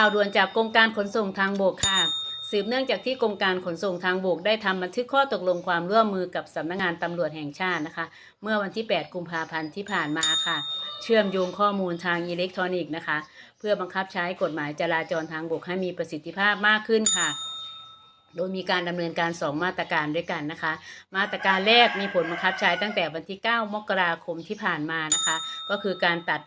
ข่าวด่วนจากกรมการขนส่งทางบกค่ะ สืบเนื่องจากที่กรมการขนส่งทางบกได้ทำบันทึกข้อตกลงความร่วมมือกับสำนักงานตำรวจแห่งชาตินะคะ เมื่อวันที่ 8 กุมภาพันธ์ที่ผ่านมาค่ะ เชื่อมโยงข้อมูลทางอิเล็กทรอนิกส์นะคะ เพื่อบังคับใช้กฎหมายจราจรทางบกให้มีประสิทธิภาพมากขึ้นค่ะโดยมีการดำเนินการ 2 มาตรการด้วยกันนะคะ มาตรการแรกมีผลบังคับใช้ตั้งแต่วันที่ 9 มกราคมที่ผ่านมานะคะ ก็คือการตัด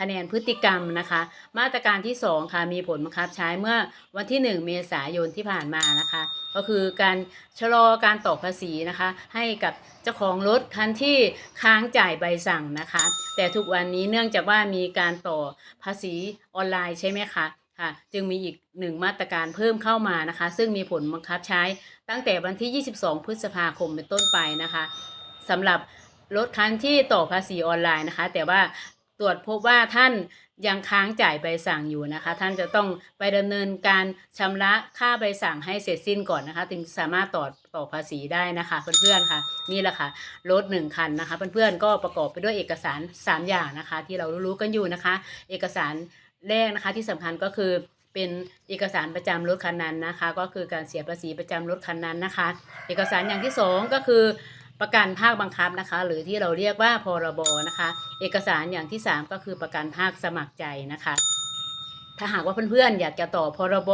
คะแนนพฤติกรรมนะคะ มาตรการที่ 2 ค่ะมีผลบังคับใช้เมื่อวันที่ 1 เมษายนที่ผ่านมานะคะ ก็คือการชะลอการต่อภาษีนะคะ ให้กับเจ้าของรถคันที่ค้างจ่ายใบสั่งนะคะ แต่ทุกวันนี้เนื่องจากว่ามีการต่อภาษีออนไลน์ใช่ไหมคะค่ะจึงมีอีกหนึ่งมาตรการเพิ่มเข้ามานะคะ ซึ่งมีผลบังคับใช้ตั้งแต่วันที่ 22 พฤษภาคมเป็นต้นไปนะคะสำหรับรถคันที่ต่อภาษีออนไลน์นะคะ แต่ว่า ตรวจพบว่าท่านยังค้างจ่ายใบสั่งอยู่นะคะ ท่านจะต้องไปดำเนินการชำระค่าใบสั่งให้เสร็จสิ้นก่อนนะคะ ถึงสามารถต่อต่อภาษีได้นะคะเพื่อนๆค่ะ นี่แหละค่ะรถหนึ่งคันนะคะเพื่อนๆก็ประกอบไปด้วยเอกสาร 3 อย่างนะคะ ที่เรารู้ๆกันอยู่นะคะ เอกสารแรกนะคะที่สำคัญก็คือเป็นเอกสารประจำรถคันนั้นนะคะ ก็คือการเสียภาษีประจำรถคันนั้นนะคะ เอกสารอย่างที่สองก็คือ ประกันภาคบังคับนะคะ หรือที่เราเรียกว่าพรบนะคะ เอกสารอย่างที่สามก็คือประกันภาคสมัครใจนะคะถ้าหากว่าเพื่อนๆ อยากจะต่อพรบ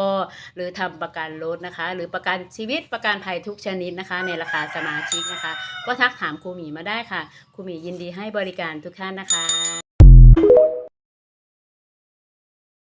หรือทำประกันรถนะคะ หรือประกันชีวิตประกันภัยทุกชนิดนะคะ ในราคาสมาชิกนะคะ ก็ทักถามครูหมีมาได้ค่ะครูหมียินดีให้บริการทุกท่านนะคะ